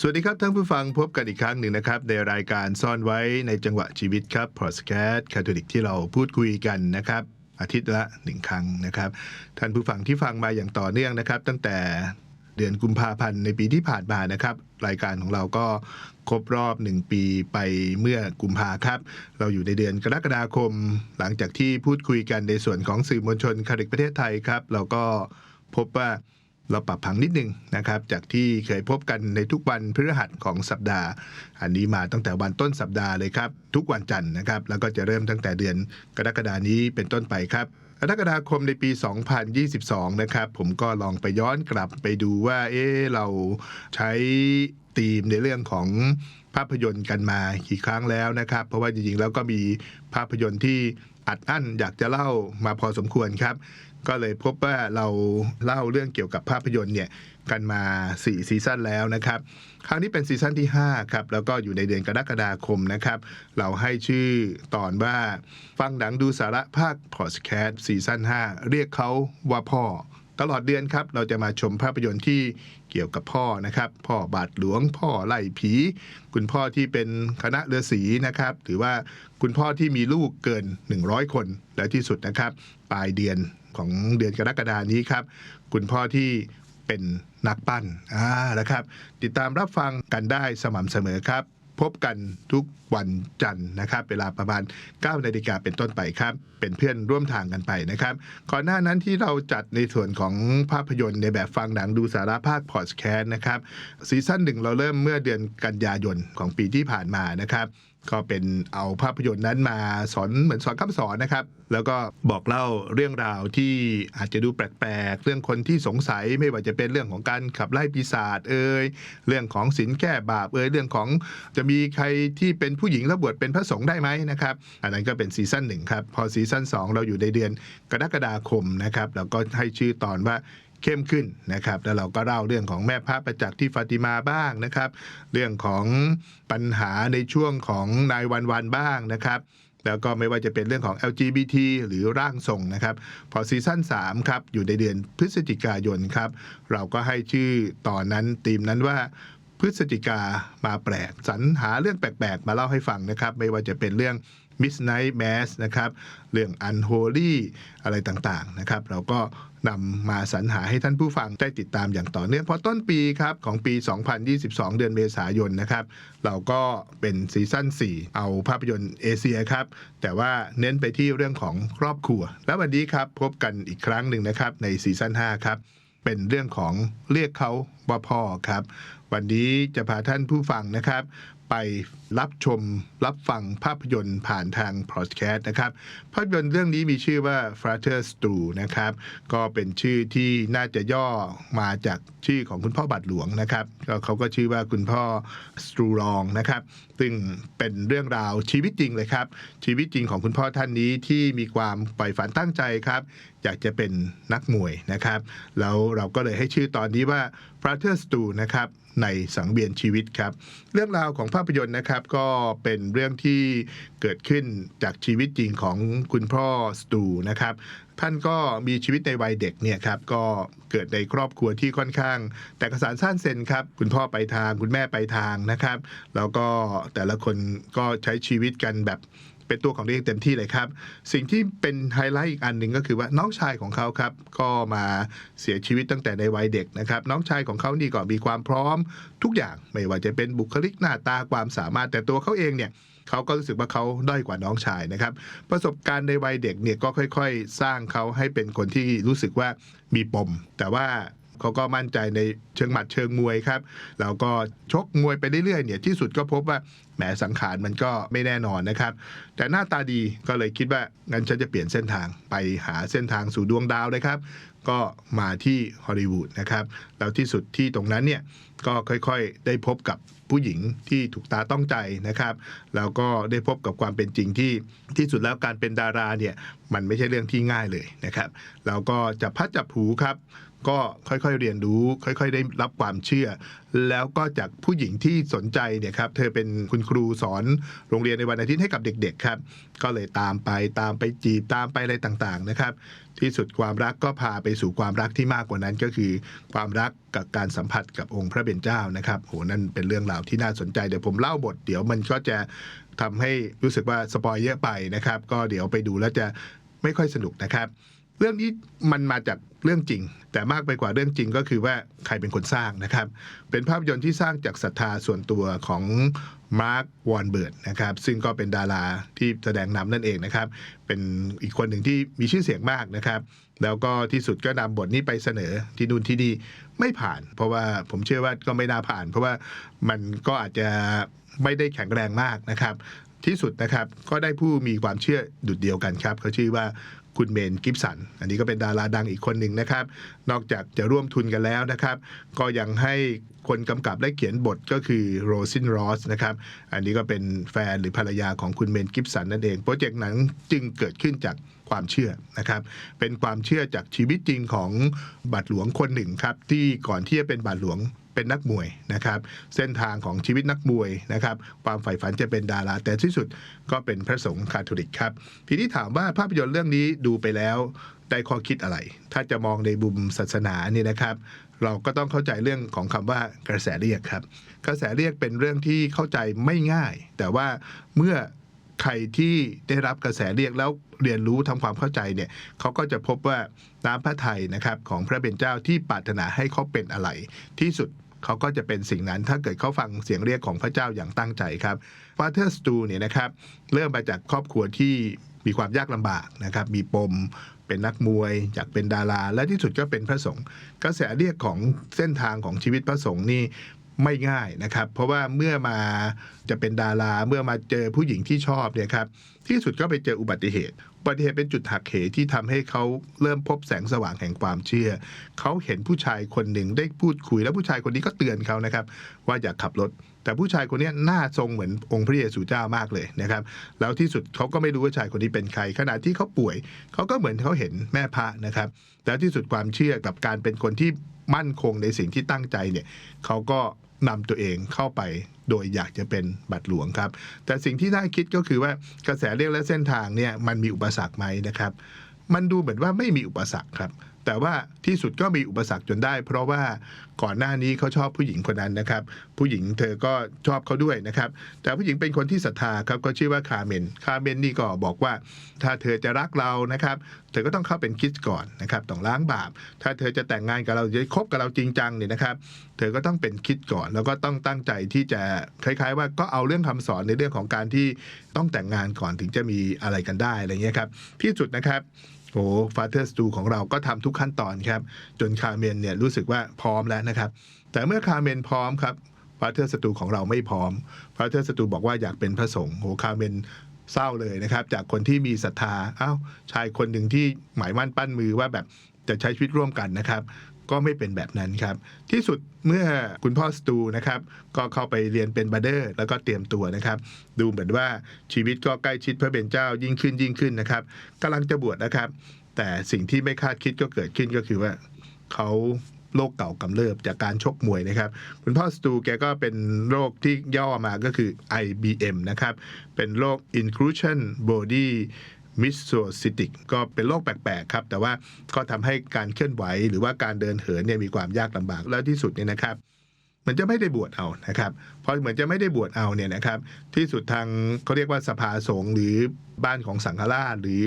สวัสดีครับท่านผู้ฟังพบกันอีกครั้งหนึ่งนะครับ ในรายการซ่อนไว้ในจังหวะชีวิตครับพอดแคสต์คาทอลิกที่เราพูดคุยกันนะครับ อาทิตย์ละหนึ่งครั้งนะครับ ท่านผู้ฟังที่ฟังมาอย่างต่อเนื่องนะครับ ตั้งแต่เดือนกุมภาพันธ์ในปีที่ผ่านมานะครับ รายการของเราก็ครบรอบ 1 ปีไปเมื่อกุมภาครับ เราอยู่ในเดือนกรกฎาคม หลังจากที่พูดคุยกันในส่วนของสื่อมวลชนคาทอลิกประเทศไทยครับ เราก็พบว่า เราปรับผังนิดนึงนะครับ จากที่เคยพบกันในทุกวันพฤหัสของสัปดาห์ อันนี้มาตั้งแต่วันต้นสัปดาห์เลยครับ ทุกวันจันทร์นะครับ แล้วก็จะเริ่มตั้งแต่เดือนกรกฎานี้เป็นต้นไปครับกรกฎาคมในปี 2022 นะครับ ผมก็ลองไปย้อนกลับไปดูว่า เอ๊เราใช้ธีมในเรื่องของภาพยนตร์กันมากี่ครั้งแล้วนะครับ เพราะว่าจริงๆแล้วก็มีภาพยนตร์ที่ อัดอั้นอยากจะเล่ามาพอสมควรครับ ก็เลยพบว่าเราเล่าเรื่องเกี่ยวกับภาพยนตร์เนี่ยกันมา 4 ซีซั่นแล้วนะครับ ครั้งนี้เป็นซีซั่นที่ 5 ครับ แล้วก็อยู่ในเดือนกรกฎาคมนะครับ เราให้ชื่อตอนว่า ฟังหนังดูสาระภาคพอดแคสต์ซีซั่น 5 เรียกเขาว่าพ่อ ตลอดเดือนครับ เราจะมาชมภาพยนตร์ที่ เกี่ยวกับพ่อนะครับ พ่อบาทหลวง พ่อไล่ผี คุณพ่อที่เป็นคณะเรือสีนะครับ หรือว่าคุณพ่อที่มีลูกเกิน 100 คน และที่สุดนะครับ ปลายเดือนของเดือนกรกฎานี้ครับ คุณพ่อที่เป็นนักปั้นอ่านะครับ ติดตามรับฟังกันได้สม่ำเสมอครับ พบกันทุกวันจันทร์นะครับ เวลาประมาณ9นาฬิกาเป็นต้นไปครับ เป็นเพื่อนร่วมทางกันไปนะครับ ก่อนหน้านั้นที่เราจัดในส่วนของภาพยนตร์ในแบบฟังหนังดูสาระภาคพอดแคสต์นะครับซีซั่นหนึ่งเราเริ่มเมื่อเดือนกันยายนของปีที่ผ่านมานะครับ ก็เป็นเอาภาพยนตร์นั้นมาสอนเหมือนสอนคำสอนนะครับ แล้วก็บอกเล่าเรื่องราวที่อาจจะดูแปลกๆ เรื่องคนที่สงสัยไม่ว่าจะเป็นเรื่องของการขับไล่ปีศาจเอ่ยเรื่องของศีลแก้บาปเอ่ยเรื่องของจะมีใครที่เป็นผู้หญิงแล้วบวชเป็นพระสงฆ์ได้ไหมนะครับ อันนั้นก็เป็นซีซั่นหนึ่งครับ พอซีซั่น2 เราอยู่ในเดือนกรกฎาคมนะครับเราก็ให้ชื่อตอนว่า เข้มขึ้นนะครับแล้วเราก็เล่าเรื่องของแม่พระประจักษ์ที่ฟาติมาบ้างนะครับ เรื่องของปัญหาในช่วงของนายวันวันบ้างนะครับแล้วก็ไม่ว่าจะเป็นเรื่องของ LGBT หรือร่างทรงนะครับ พอซีซั่น3ครับ อยู่ในเดือนพฤศจิกายนครับ เราก็ให้ชื่อตอนนั้นธีมนั้นว่าพฤศจิกามาแปลกสรรหาเรื่องแปลกๆ มาเล่าให้ฟังนะครับ ไม่ว่าจะเป็นเรื่อง Midnight Mass นะครับเรื่อง Unholy อะไรต่างๆนะครับเราก็นำมาสรรหาให้ท่านผู้ฟังได้ติดตามอย่างต่อเนื่องพอต้นปีครับของปี 2022 เดือนเมษายนนะครับ เราก็เป็นซีซั่น 4 เอาภาพยนตร์เอเชียครับ แต่ว่าเน้นไปที่เรื่องของครอบครัว และวันนี้ครับพบกันอีกครั้งหนึ่งนะครับในซีซั่น 5 ครับ เป็นเรื่องของเรียกเขาว่าพ่อครับ วันนี้จะพาท่านผู้ฟังนะครับ ไปรับชมรับฟังภาพยนตร์ผ่านทางพอดแคสต์นะครับ ภาพยนตร์เรื่องนี้มีชื่อว่า Frater Stew นะครับ ก็เป็นชื่อที่น่าจะย่อมาจากชื่อของคุณพ่อบาทหลวงนะครับเขาก็ชื่อว่าคุณพ่อสตรูลองนะครับ ซึ่งเป็นเรื่องราวชีวิตจริงเลยครับ ชีวิตจริงของคุณพ่อท่านนี้ที่มีความใฝ่ฝันตั้งใจครับอยากจะเป็นนักมวยนะครับ แล้วเราก็เลยให้ชื่อตอนนี้ว่า Frater Stew นะครับในสังเวียนชีวิตครับ เรื่องราวของภาพยนตร์นะครับก็เป็นเรื่องที่เกิดขึ้นจากชีวิตจริงของคุณพ่อสตูนะครับท่านก็มีชีวิตในวัยเด็กเนี่ยครับก็เกิดในครอบครัวที่ค่อนข้าง แต่กระสานสั้นเซนครับ คุณพ่อไปทางคุณแม่ไปทางนะครับ แล้วก็แต่ละคนก็ใช้ชีวิตกันแบบ เป็นตัวของตัวเองเต็มที่เลยครับ สิ่งที่เป็นไฮไลท์อีกอันหนึ่งก็คือว่าน้องชายของเขาครับก็มาเสียชีวิตตั้งแต่ในวัยเด็กนะครับน้องชายของเขานี่ก็มีความพร้อมทุกอย่างไม่ว่าจะเป็นบุคลิกหน้าตาความสามารถแต่ตัวเขาเองเนี่ยเขาก็รู้สึกว่าเขาด้อยกว่าน้องชายนะครับ ประสบการณ์ในวัยเด็กเนี่ยก็ค่อย ๆ สร้างเขาให้เป็นคนที่รู้สึกว่ามีปม แต่ว่า เขาก็มั่นใจในเชิงหมัดเชิงมวยครับแล้วก็ชกมวยไปเรื่อยๆเนี่ยที่สุดก็พบว่าแหมสังขารมันก็ไม่แน่นอนนะครับ แต่หน้าตาดีก็เลยคิดว่างั้นฉันจะเปลี่ยนเส้นทางไปหาเส้นทางสู่ดวงดาวเลยครับ ก็มาที่ฮอลลีวูดนะครับแล้วที่สุดที่ตรงนั้นเนี่ยก็ค่อยๆ ได้พบกับผู้หญิงที่ถูกตาต้องใจนะครับ แล้วก็ได้พบกับความเป็นจริงที่ที่สุดแล้วการเป็นดาราเนี่ยมันไม่ใช่เรื่องที่ง่ายเลยนะครับแล้วก็จับพัดจับผูครับ ก็ค่อยๆเรียนรู้ ค่อยๆ ได้รับความเชื่อ แล้วก็จากผู้หญิงที่สนใจเนี่ยครับเธอเป็นคุณครูสอนโรงเรียนในวันอาทิตย์ให้กับเด็กๆครับก็เลยตามไปตามไปจีบตามไปอะไรต่างๆนะครับ ที่สุดความรักก็พาไปสู่ความรักที่มากกว่านั้นก็คือ ความรักกับการสัมผัสกับองค์พระเป็นเจ้านะครับโหนั่นเป็นเรื่องราวที่น่าสนใจเดี๋ยวผมเล่าบทเดี๋ยวมันก็จะทำให้รู้สึกว่าสปอยเยอะไปนะครับ ก็เดี๋ยวไปดูแล้วจะไม่ค่อยสนุกนะครับ เรื่องนี้มันมาจากเรื่องจริง แต่มากไปกว่าเรื่องจริงก็คือว่าใครเป็นคนสร้างนะครับ เป็นภาพยนตร์ที่สร้างจากศรัทธาส่วนตัวของมาร์ควอนเบิร์ดนะครับซึ่งก็เป็นดาราที่แสดงนำนั่นเองนะครับ เป็นอีกคนหนึ่งที่มีชื่อเสียงมากนะครับ แล้วก็ที่สุดก็นำบทนี้ไปเสนอที่นู่นที่นี่ไม่ผ่าน เพราะว่าผมเชื่อว่าก็ไม่น่าผ่าน เพราะว่ามันก็อาจจะไม่ได้แข็งแรงมากนะครับที่สุดนะครับก็ได้ผู้มีความเชื่อดุดเดียวกันครับ เขาชื่อว่า คุณเมนกิฟสัน อันนี้ก็เป็นดาราดังอีกคนหนึ่งนะครับ นอกจากจะร่วมทุนกันแล้วนะครับ ก็ยังให้คนกำกับและเขียนบทก็คือโรซินรอสนะครับ อันนี้ก็เป็นแฟนหรือภรรยาของคุณเมนกิฟสันนั่นเอง โปรเจกต์หนังจึงเกิดขึ้นจากความเชื่อนะครับ เป็นความเชื่อจากชีวิตจริงของบาทหลวงคนหนึ่งครับ ที่ก่อนที่จะเป็นบาทหลวง เป็นนักมวยนะครับเส้นทางของชีวิตนักมวยนะครับความใฝ่ฝันจะเป็นดารา แต่ที่สุดก็เป็นพระสงฆ์คาทอลิกครับทีนี้ถามว่าภาพยนตร์เรื่องนี้ดูไปแล้วได้ข้อคิดอะไร ถ้าจะมองในบุมศาสนานี่นะครับ เราก็ต้องเข้าใจเรื่องของคำว่ากระแสเรียกครับ กระแสเรียกเป็นเรื่องที่เข้าใจไม่ง่าย แต่ว่าเมื่อใครที่ได้รับกระแสเรียกแล้วเรียนรู้ทำความเข้าใจเนี่ยเขาก็จะพบว่าน้ำพระทัยนะครับของพระเป็นเจ้าที่ปรารถนาให้เขาเป็นอะไรที่สุด เขาก็จะเป็นสิ่งนั้นถ้าเกิดเขาฟังเสียงเรียกของพระเจ้าอย่างตั้งใจครับฟาเธอร์สตูเนี่ยนะครับเริ่มมาจากครอบครัวที่มีความยากลำบากนะครับมีปมเป็นนักมวยอยากเป็นดารา และที่สุดก็เป็นพระสงฆ์กระแสเรียกของเส้นทางของชีวิตพระสงฆ์นี่ไม่ง่ายนะครับ เพราะว่าเมื่อมาจะเป็นดาราเมื่อมาเจอผู้หญิงที่ชอบเนี่ยครับที่สุดก็ไปเจออุบัติเหตุ บัติเหตุเป็นจุดหักเหที่ทำให้เขาเริ่มพบแสงสว่างแห่งความเชื่อ เขาเห็นผู้ชายคนหนึ่งได้พูดคุย แล้วผู้ชายคนนี้ก็เตือนเขานะครับ ว่าอย่าขับรถ แต่ผู้ชายคนนี้หน้าทรงเหมือนองค์พระเยซูเจ้ามากเลยนะครับ แล้วที่สุดเขาก็ไม่รู้ว่าชายคนนี้เป็นใคร ขณะที่เขาป่วย เขาก็เหมือนเขาเห็นแม่พระนะครับ แล้วที่สุดความเชื่อกับการเป็นคนที่มั่นคงในสิ่งที่ตั้งใจเนี่ยเขาก็ นำตัวเองเข้าไปโดยอยากจะเป็นบัตรหลวงครับ แต่สิ่งที่น่าคิดก็คือว่ากระแสเรียกและเส้นทางเนี่ยมันมีอุปสรรคไหมนะครับ มันดูเหมือนว่าไม่มีอุปสรรคครับ แต่ว่าที่สุดก็มีอุปสรรคจนได้ เพราะว่าก่อนหน้านี้เขาชอบผู้หญิงคนนั้นนะครับ ผู้หญิงเธอก็ชอบเขาด้วยนะครับ แต่ผู้หญิงเป็นคนที่ศรัทธาครับก็ชื่อว่าคาเมนคาเมนนี่ก็บอกว่า ถ้าเธอจะรักเรานะครับ เธอก็ต้องเข้าเป็นคริสต์ก่อนนะครับต้องล้างบาป ถ้าเธอจะแต่งงานกับเราจะคบกับเราจริงจังเนี่ยนะครับ เธอก็ต้องเป็นคิดก่อน แล้วก็ต้องตั้งใจที่จะคล้าย ๆ ว่าก็เอาเรื่องคำสอนในเรื่องของการที่ต้องแต่งงานก่อนถึงจะมีอะไรกันได้อะไรเงี้ยครับที่สุดนะครับ โอ้ฟาเธอร์สตูของเราก็ทำทุกขั้นตอนครับ จนคาเมนเนี่ยรู้สึกว่าพร้อมแล้วนะครับ แต่เมื่อคาเมนพร้อมครับฟาเธอร์สตูของเราไม่พร้อมฟาเธอร์สตูบอกว่าอยากเป็นพระสงฆ์โอ้คาเมนเศร้าเลยนะครับ จากคนที่มีศรัทธาอ้าวชายคนหนึ่งที่หมายมั่นปั้นมือว่าแบบจะใช้ชีวิตร่วมกันนะครับ ก็ไม่เป็นแบบนั้นครับ ที่สุดเมื่อคุณพ่อสตูนะครับก็เข้าไปเรียนเป็นบัเดอร์ แล้วก็เตรียมตัวนะครับ ดูเหมือนว่าชีวิตก็ใกล้ชิดพระเป็นเจ้ายิ่งขึ้นยิ่งขึ้นนะครับกำลังจะบวชนะครับ แต่สิ่งที่ไม่คาดคิดก็เกิดขึ้นก็คือว่าเขาโรคเก่ากำเริบจากการชกมวยนะครับ คุณพ่อสตูแกก็เป็นโรคที่ย่อมาก็คือ IBM นะครับ เป็นโรค Inclusion Body มิสโซซิติกก็เป็นโรคแปลกๆครับ แต่ว่าก็ทำให้การเคลื่อนไหวหรือว่าการเดินเหินเนี่ยมีความยากลำบากแล้วที่สุดเนี่ยนะครับมันจะไม่ได้บวชเอานะครับพอเหมือนจะไม่ได้บวชเอาเนี่ยนะครับที่สุดทางเขาเรียกว่าสภาสงฆ์หรือบ้านของสังฆราชหรือ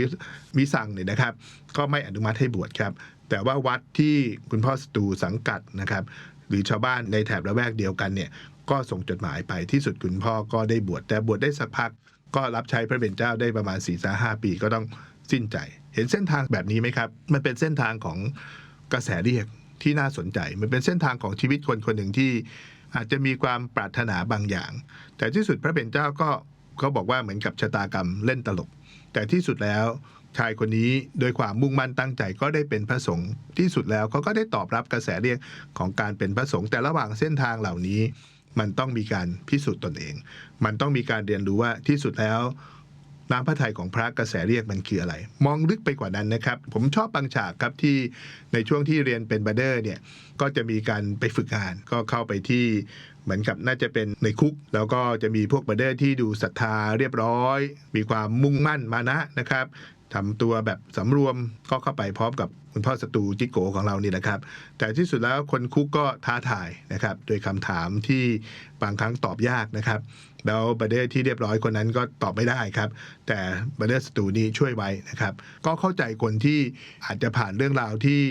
มิสังเนี่ยนะครับ ก็ไม่อนุมัติให้บวชครับ แต่ว่าวัดที่คุณพ่อสตูสังกัดนะครับหรือชาวบ้านในแถบละแวกเดียวกันเนี่ยก็ส่งจดหมายไปที่สุดคุณพ่อก็ได้บวชแต่บวชได้สักพัก ก็รับใช้พระเป็นเจ้าได้ประมาณ4ี่ห้าปีก็ต้องสิ้นใจ เห็นเส้นทางแบบนี้ไหมครับ มันเป็นเส้นทางของกระแสเรียกที่น่าสนใจ มันเป็นเส้นทางของชีวิตคนคนหนึ่งที่อาจจะมีความปรารถนาบางอย่าง แต่ที่สุดพระเป็นเจ้าก็เขาบอกว่าเหมือนกับชะตากรรมเล่นตลก แต่ที่สุดแล้วชายคนนี้โดยความมุ่งมั่นตั้งใจก็ได้เป็นพระสงฆ์ที่สุดแล้วเขาก็ได้ตอบรับกระแสเรียกของการเป็นพระสงฆ์แต่ระหว่างเส้นทางเหล่านี้ มันต้องมีการพิสูจน์ตนเอง มันต้องมีการเรียนรู้ว่าที่สุดแล้ว น้ำพระทัยของพระกระแสเรียกมันคืออะไร มองลึกไปกว่านั้นนะครับ ผมชอบบางฉากครับที่ในช่วงที่เรียนเป็นบัดเดอร์เนี่ยก็จะมีการไปฝึกงาน ก็เข้าไปที่เหมือนกับน่าจะเป็นในคุก แล้วก็จะมีพวกบัดเดอร์ที่ดูศรัทธาเรียบร้อย มีความมุ่งมั่นมานะนะครับ ทำตัวแบบสำรวมก็เข้าไปพร้อมกับคุณพ่อศัตรูจิโกของเรานี่นะครับ แต่ที่สุดแล้วคนคุกก็ท้าทายนะครับ โดยคำถามที่บางครั้งตอบยากนะครับ แล้วบัดเดอร์ที่เรียบร้อยคนนั้นก็ตอบไม่ได้ครับ แต่บัดเดอร์สตูนี้ช่วยไว้นะครับ ก็เข้าใจคนที่อาจจะผ่านเรื่องราวที่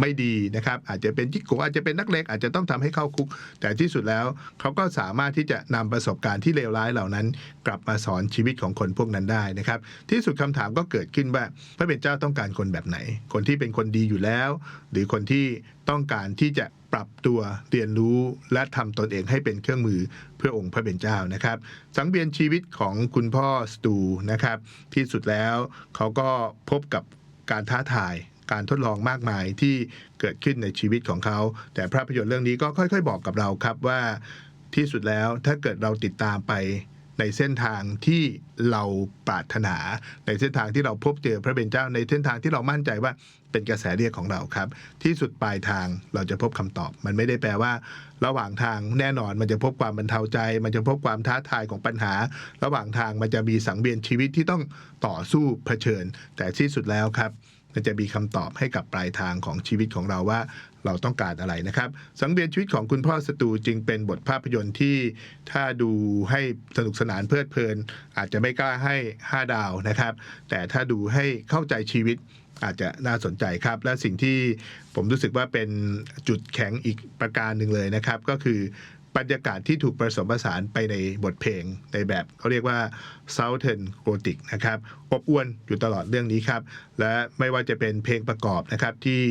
ไม่ดีนะครับ อาจจะเป็นจิกโกอาจจะเป็นนักเลงอาจจะต้องทำให้เข้าคุก แต่ที่สุดแล้วเขาก็สามารถที่จะนำประสบการณ์ที่เลวร้ายเหล่านั้น กลับมาสอนชีวิตของคนพวกนั้นได้นะครับ ที่สุดคำถามก็เกิดขึ้นว่าพระเป็นเจ้าต้องการคนแบบไหน คนที่เป็นคนดีอยู่แล้ว หรือคนที่ต้องการที่จะ ปรับตัวเรียนรู้และทำตนเองให้เป็นเครื่องมือเพื่อองค์พระเป็นเจ้านะครับ สังเวียนชีวิตของคุณพ่อสตูนะครับ ที่สุดแล้วเขาก็พบกับการท้าทายการทดลองมากมายที่เกิดขึ้นในชีวิตของเขา แต่ภาพยนตร์เรื่องนี้ก็ค่อยๆ บอกกับเราครับว่าที่สุดแล้วถ้าเกิดเราติดตามไปในเส้นทางที่เราปรารถนา ในเส้นทางที่เราพบเจอพระเป็นเจ้าในเส้นทางที่เรามั่นใจว่า เป็นกระแสเรียกของเราครับ ที่สุดปลายทางเราจะพบคำตอบ มันไม่ได้แปลว่า ระหว่างทางแน่นอนมันจะพบความบรรเทาใจ มันจะพบความท้าทายของปัญหา ระหว่างทางมันจะมีสังเวียนชีวิตที่ต้องต่อสู้เผชิญ แต่ที่สุดแล้วครับมันจะมีคำตอบให้กับปลายทางของชีวิตของเราว่าเราต้องการอะไรนะครับ สังเวียนชีวิตของคุณพ่อสตูจึงเป็นบทภาพยนตร์ที่ถ้าดูให้สนุกสนานเพลิดเพลิน อาจจะไม่กล้าให้ 5 ดาวนะครับ แต่ถ้าดูให้เข้าใจชีวิต อาจจะน่าสนใจครับ และสิ่งที่ผมรู้สึกว่าเป็นจุดแข็งอีกประการหนึ่งเลยนะครับ ก็คือ บรรยากาศที่ถูกผสมผสานไปในบทเพลงในแบบเขาเรียกว่า Southern Gothic นะครับอบอวนอยู่ตลอดเรื่องนี้ครับ และไม่ว่าจะเป็นเพลงประกอบนะครับที่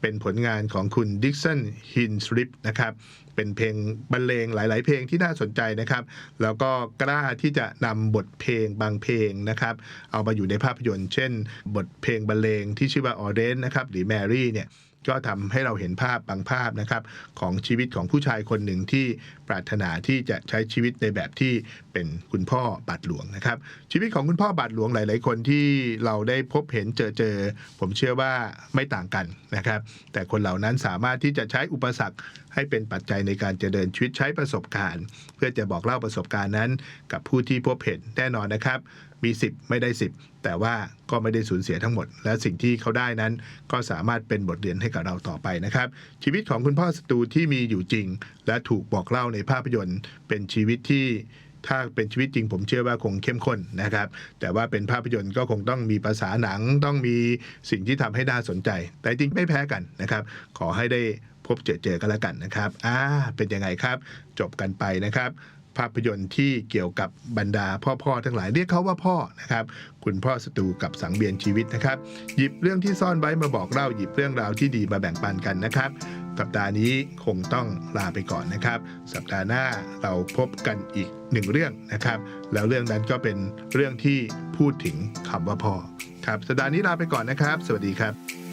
เป็นผลงานของคุณดิกสันฮินสริปนะครับเป็นเพลงบรรเลงหลาย ๆ เพลงที่น่าสนใจนะครับ แล้วก็กล้าที่จะนำบทเพลงบางเพลงนะครับ เอามาอยู่ในภาพยนตร์ เช่น บทเพลงบรรเลงที่ชื่อว่าออเดนนะครับหรือแมรี่เนี่ย ก็ทำให้เราเห็นภาพบางภาพนะครับของชีวิตของผู้ชายคนหนึ่งที่ปรารถนาที่จะใช้ชีวิตในแบบที่เป็นคุณพ่อบาทหลวงนะครับ ชีวิตของคุณพ่อบาทหลวงหลาย ๆ คนที่เราได้พบเห็นเจอเจอ ผมเชื่อว่าไม่ต่างกันนะครับ แต่คนเหล่านั้นสามารถที่จะใช้อุปสรรคให้เป็นปัจจัยในการจะเดินชีวิตใช้ประสบการณ์ เพื่อจะบอกเล่าประสบการณ์นั้น กับผู้ที่พบเห็นแน่นอนนะครับ มี 10 ไม่ได้ 10 แต่ว่าก็ไม่ได้สูญเสียทั้งหมด และสิ่งที่เขาได้นั้น ก็สามารถเป็นบทเรียนให้กับเราต่อไปนะครับ ชีวิตของคุณพ่อสตูที่มีอยู่จริง และถูกบอกเล่าในภาพยนตร์ เป็นชีวิตที่ถ้าเป็นชีวิตจริงผมเชื่อว่าคงเข้มข้นนะครับ แต่ว่าเป็นภาพยนตร์ก็คงต้องมีภาษาหนังต้องมีสิ่งที่ทำให้น่าสนใจ แต่จริงไม่แพ้กันนะครับ ขอให้ได้พบเจอเจอกันแล้วกันนะครับ อ่า เป็นยังไงครับ จบกันไปนะครับ ภาพยนตร์ที่เกี่ยวกับบรรดาพ่อๆทั้งหลายเรียกเขาว่าพ่อนะครับคุณพ่อสตูกับสังเวียนชีวิตนะครับ หยิบเรื่องที่ซ่อนไว้มาบอกเล่าหยิบเรื่องราวที่ดีมาแบ่งปันกันนะครับ สัปดาห์นี้คงต้องลาไปก่อนนะครับ สัปดาห์หน้าเราพบกันอีกหนึ่งเรื่องนะครับ แล้วเรื่องนั้นก็เป็นเรื่องที่พูดถึงคำว่าพ่อครับสัปดาห์นี้ลาไปก่อนนะครับ สวัสดีครับ